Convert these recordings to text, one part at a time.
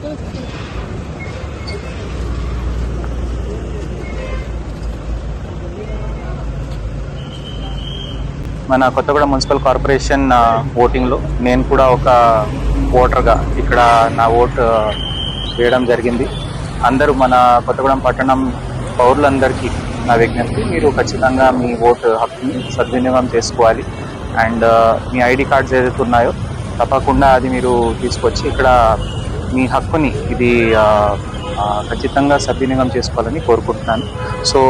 మన Kothaguda municipal corporation ఓటింగ్లో నేను కూడా ఒక ఓటర్గా ఇక్కడ నా ఓటు వేయడం జరిగింది. అందరూ మన కొత్తగూడెం పట్టణం పౌరులందరికీ నా విజ్ఞప్తి మీరు ఖచ్చితంగా మీ ఓటు హక్కుని సద్వినియోగం చేసుకోవాలి. అండ్ మీ ఐడి కార్డ్స్ ఏదైతే ఉన్నాయో తప్పకుండా అది మీరు తీసుకొచ్చి ఇక్కడ మీ హక్కుని ఇది ఖచ్చితంగా సద్వినియోగం చేసుకోవాలని కోరుకుంటున్నాను. సో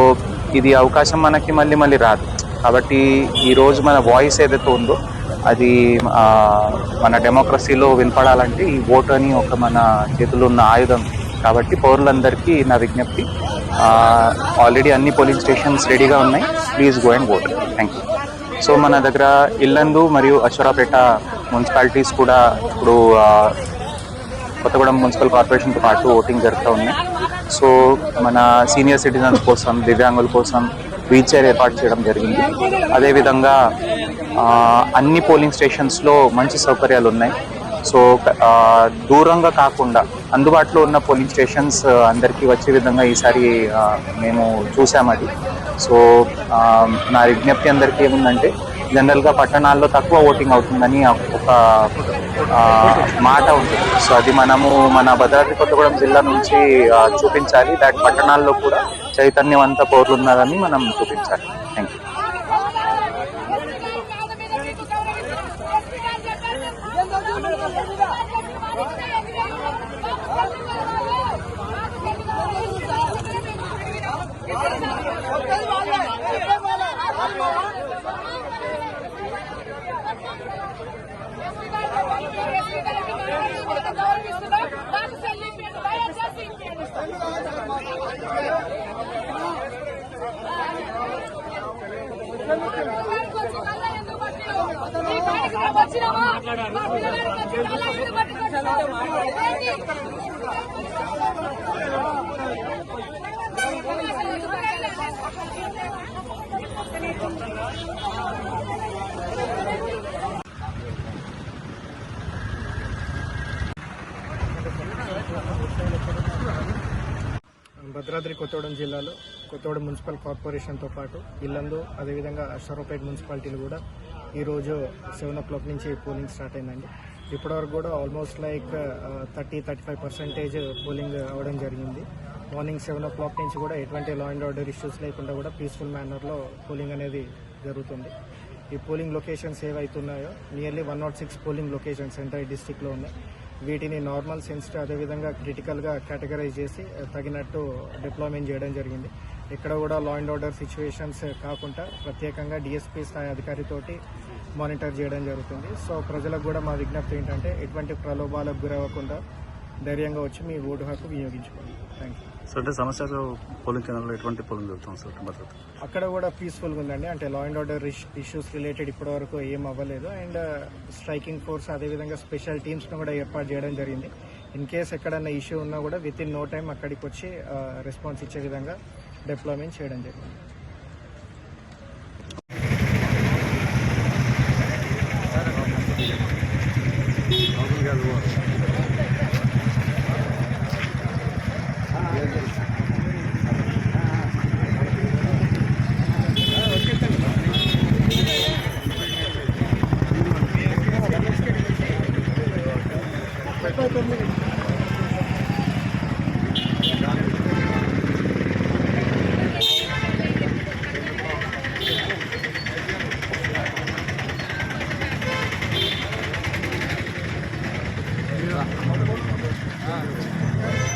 ఇది అవకాశం మనకి మళ్ళీ మళ్ళీ రాదు. కాబట్టి ఈరోజు మన వాయిస్ ఏదైతే ఉందో అది మన డెమోక్రసీలో వినపడాలంటే ఈ ఓటు అని ఒక మన చేతిలో ఉన్న ఆయుధం. కాబట్టి పౌరులందరికీ నా విజ్ఞప్తి ఆల్రెడీ అన్ని పోలింగ్ స్టేషన్స్ రెడీగా ఉన్నాయి. Please go and vote. Thank you. So మన దగ్గర ఇల్లందు మరియు అశ్వరాపేట మున్సిపాలిటీస్ కూడా ఇప్పుడు కొత్తగూడెం మున్సిపల్ కార్పొరేషన్తో పాటు ఓటింగ్ జరుగుతూ ఉన్నాయి సో మన సీనియర్ సిటిజన్స్ కోసం దివ్యాంగుల కోసం వీల్ చైర్ ఏర్పాటు చేయడం జరిగింది. అదేవిధంగా అన్ని పోలింగ్ స్టేషన్స్లో మంచి సౌకర్యాలు ఉన్నాయి సో దూరంగా కాకుండా అందుబాటులో ఉన్న పోలింగ్ స్టేషన్స్ అందరికీ వచ్చే విధంగా ఈసారి మేము చూసామది సో నా విజ్ఞప్తి అందరికీ ఏముందంటే జనరల్గా పట్టణాల్లో తక్కువ ఓటింగ్ అవుతుందని ఒక మాట ఉంటుంది. సో అది మనము మన భద్రాద్రి కొత్తగూడెం జిల్లా నుంచి చూపించాలి. దాట్ పట్టణాల్లో కూడా చైతన్యవంత పౌరులు ఉన్నారని మనం చూపించాలి. ¡Vamos! భద్రాద్రి కొత్తగూడెం జిల్లాలో కొత్తగూడెం మున్సిపల్ కార్పొరేషన్తో పాటు ఇల్లందు అదేవిధంగా అశ్వరావుపేట మున్సిపాలిటీలు కూడా ఈరోజు సెవెన్ ఓ క్లాక్ నుంచి పోలింగ్ స్టార్ట్ అయిందండి. ఇప్పటివరకు కూడా almost like thirty thirty five percentage polling అవ్వడం జరిగింది. మార్నింగ్ సెవెన్ ఓ క్లాక్ నుంచి కూడా ఎటువంటి లా అండ్ ఆర్డర్ ఇష్యూస్ లేకుండా కూడా పీస్ఫుల్ మేనర్లో పోలింగ్ అనేది జరుగుతుంది. ఈ పోలింగ్ లొకేషన్స్ ఏవైతున్నాయో nearly one nought six polling locations entire డిస్టిక్లో ఉన్నాయి. వీటిని నార్మల్ సెన్సిటివ్ అదేవిధంగా క్రిటికల్గా కేటగరైజ్ చేసి తగినట్టు డిప్లాయ్మెంట్ చేయడం జరిగింది. ఇక్కడ కూడా లా అండ్ ఆర్డర్ సిచ్యువేషన్స్ కాకుండా ప్రత్యేకంగా డిఎస్పీ స్థాయి అధికారితోటి మానిటర్ చేయడం జరుగుతుంది. సో ప్రజలకు కూడా మా విజ్ఞప్తి ఏంటంటే ఎటువంటి ప్రలోభాలకు గురవ్వకుండా ధైర్యంగా వచ్చి మీ ఓటు హక్కు వినియోగించుకోండి. థ్యాంక్ యూ సో అంటే సమస్యలు పోలింగ్ కేంద్రంలో ఎటువంటి పోలింగ్ జరుగుతుంది సార్ భద్రత అక్కడ కూడా పీస్ఫుల్గా ఉందండి. అంటే law and order issues related ఇప్పటివరకు ఏం అవ్వలేదు. అండ్ స్ట్రైకింగ్ ఫోర్స్ అదేవిధంగా స్పెషల్ టీమ్స్ను కూడా ఏర్పాటు చేయడం జరిగింది. ఇన్ కేస్ ఎక్కడన్నా ఇష్యూ ఉన్నా కూడా విత్ ఇన్ నో టైం అక్కడికి వచ్చి రెస్పాన్స్ ఇచ్చే విధంగా డిప్లాయ్మెంట్ చేయడం జరిగింది. Ah.